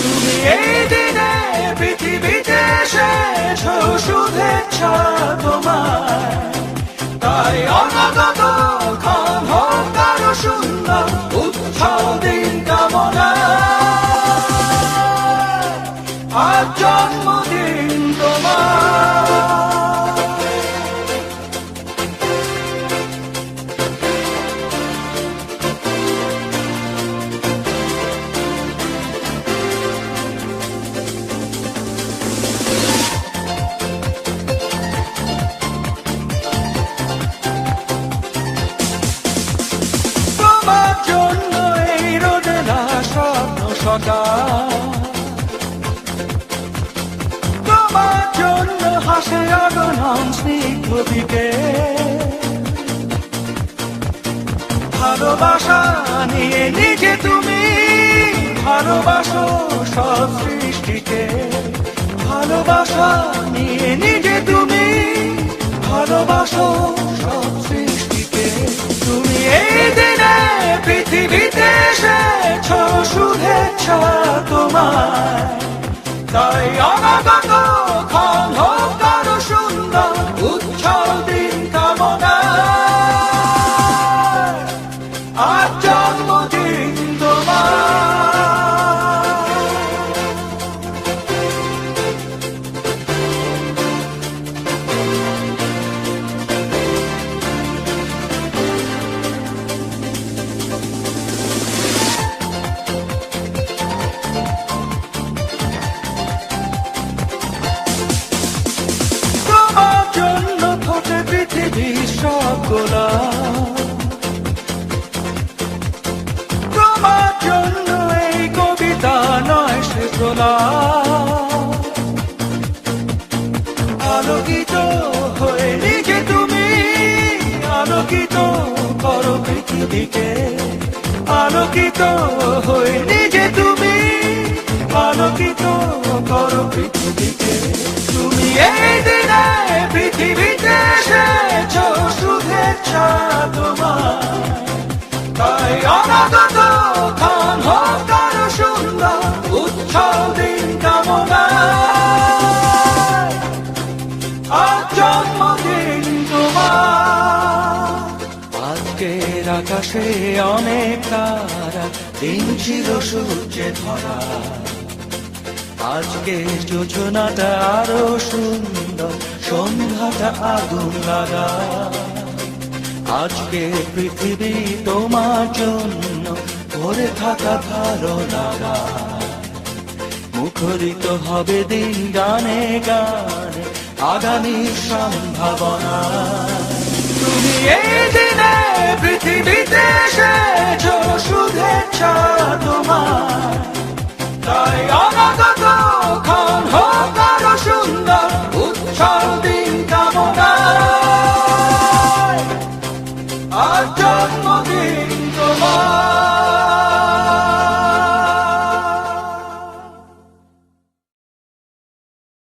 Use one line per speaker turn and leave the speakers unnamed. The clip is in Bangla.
তুমি এই দিনে পৃথিবীতে সকাল তোমার জন্য হাসে আগনন স্নিগ্ধ ভালোবাসা নিয়ে নিজে তুমি ভালোবাসো সব সৃষ্টিকে। ভালোবাসা নিয়ে নিজে তুমি ভালোবাসো সব সৃষ্টিকে। তুমি এই দিনে পৃথিবীতে এসেছ শুভেচ্ছা তোমার তাই অনাগত গোলাপ তোমার জন্য এই কবিতা আলোকিত হয়ে নিজে তুমি, আলোকিত করো পৃথিবীকে। আলোকিত হয়ে নিজে তুমি, আলোকিত করো পৃথিবীকে তুমি এই দিনে পৃথিবীতে এসেছ শুভেচ্ছা তোমার আকাশে অনেক তারা, দিন ছিল সূর্যে ধরা। আজকে যোজনাটা আরও সুন্দর, সন্ধ্যাটা আগুন লাগা আজকে পৃথিবী তোমার জন্য ভরে থাকা ভালো লাগা। মুখরিত হবে দিন গানে গানে, আগামী সম্ভাবনা। তুমি এই দিনে পৃথিবীতে এসেছ শুভেচ্ছা তোমার। জন্মদিন তোমার।